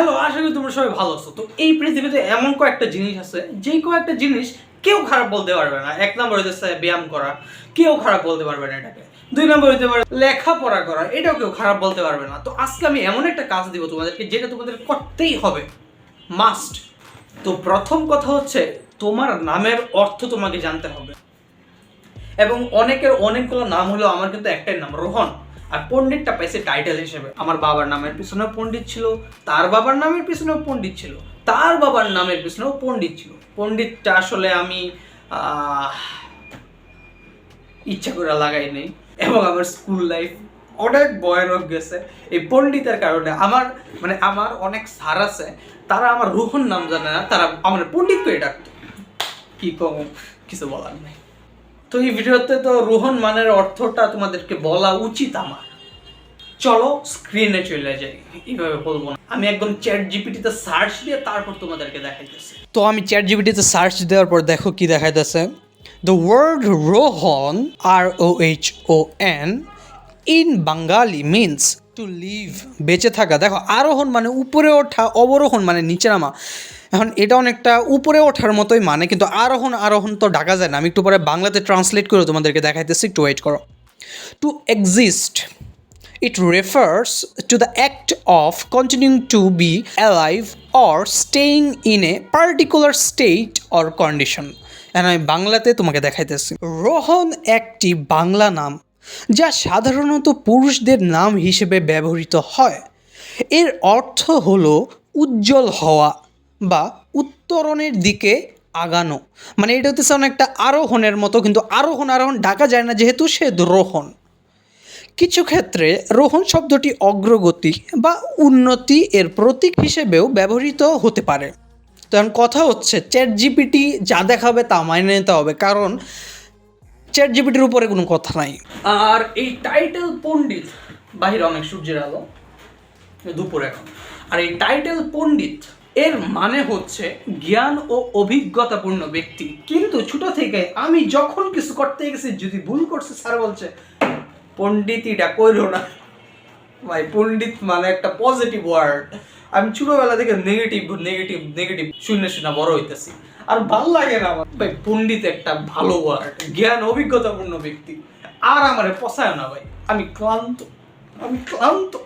Hello, আশা করি তোমরা সবাই ভালো আছো। তো এই পৃথিবীতে এমন কয়েকটা জিনিস আছে, যেই কয়েকটা জিনিস কেউ খারাপ বলতে পারবে না। এক নম্বর হইতেছে ব্যায়াম করা। কেউ খারাপ বলতে পারবে না এটাকে। দুই নম্বর হইতে পারে লেখাপড়া করা। এটাও কেউ খারাপ বলতে পারবে না। তো আজকে আমি এমন একটা কাজ দিব তোমাদেরকে, যেটা তোমাদের করতেই হবে। মাস্ট তো প্রথম কথা হচ্ছে, তোমার নামের অর্থ তোমাকে জানতে হবে। এবং অনেকের অনেকগুলো নাম হলো, আমার কিন্তু একটাই নাম, রোহন। আর পণ্ডিতটা পাইছে টাইটেল হিসেবে। আমার বাবার নামের পিছনেও পণ্ডিত ছিল, তার বাবার নামের পিছনেও পণ্ডিত ছিল, তার বাবার নামের পিছনেও পণ্ডিত ছিল। পণ্ডিতটা আসলে আমি ইচ্ছা করে লাগাই নেই। এবং আমার স্কুল লাইফ অনেক ভয়ানক গেছে। এই পণ্ডিতের কারণে আমার মানে আমার অনেক স্যার আছে, তারা আমার রোহন নাম জানে না, তারা আমার পণ্ডিত করে ডাকতো। কি কম, কিছু বলার নেই। তো এই ভিডিওতে তো রোহন মানের অর্থটা তোমাদেরকে বলা উচিত আমার। চলো স্ক্রিনে চলে যাই, এইভাবে বলব না। আমি একদম চ্যাট জিপিটিতে সার্চ দিয়ে তারপর তোমাদেরকে দেখাইতেছি। তো আমি চ্যাট জিপিটিতে সার্চ দেওয়ার পর দেখো কি দেখাইতেছে। The word Rohan R O H O N in Bengali means to live বেঁচে থাকা। দেখো, আরোহণ মানে উপরে ওঠা, অবরোহণ মানে নিচে নামা। এখন এটা অনেকটা উপরে ওঠার মতোই মানে কিন্তু আরোহণ আরোহণ তো ডাকা যায় না। আমি একটু পরে বাংলাতে ট্রান্সলেট করে তোমাদেরকে দেখাইতেছি, একটু ওয়েট করো। To exist It refers to the act of continuing to be alive or staying in a particular state or condition. And আমি বাংলাতে তোমাকে দেখাইতেছি। রোহন একটি বাংলা নাম, যা সাধারণত পুরুষদের নাম হিসেবে ব্যবহৃত হয়। এর অর্থ হলো উজ্জ্বল হওয়া। বা উত্তরণের দিকে আগানো। মানে এটা হচ্ছে অনেকটা আরোহণের মতো, কিন্তু আরোহণ আরোহণ ডাকা যায় না যেহেতু সে রোহণ কিছু ক্ষেত্রে রোহণ শব্দটি অগ্রগতি বা উন্নতি এর প্রতীক হিসেবেও ব্যবহৃত হতে পারে। তো এখন কথা হচ্ছে চ্যাট জিপিটি যা দেখাবে তা মাইনে নিতে হবে, কারণ চ্যাট জিপিটির উপরে কোনো কথা নাই। আর এই টাইটেল পণ্ডিত, বাহিরে অনেক সূর্যের আলো, দুপুর এখন। আর এই টাইটেল পণ্ডিত এর মানে হচ্ছে জ্ঞান ও অভিজ্ঞতাপূর্ণ ব্যক্তি। কিন্তু ছোট থেকে আমি যখন কিছু করতে গেছি, যদি ভুল করছে, স্যার বলছে পণ্ডিতিটা কইরো না। ভাই, পণ্ডিত মানে একটা পজিটিভ ওয়ার্ড আমি ছোটবেলা থেকে নেগেটিভ নেগেটিভ নেগেটিভ শুনে শুনে বড় হইতেছি। আর ভালো লাগে না আমার। ভাই, পণ্ডিত একটা ভালো ওয়ার্ড জ্ঞান অভিজ্ঞতাপূর্ণ ব্যক্তি। আর আমারে পছায় না, ভাই। আমি ক্লান্ত আমি ক্লান্ত।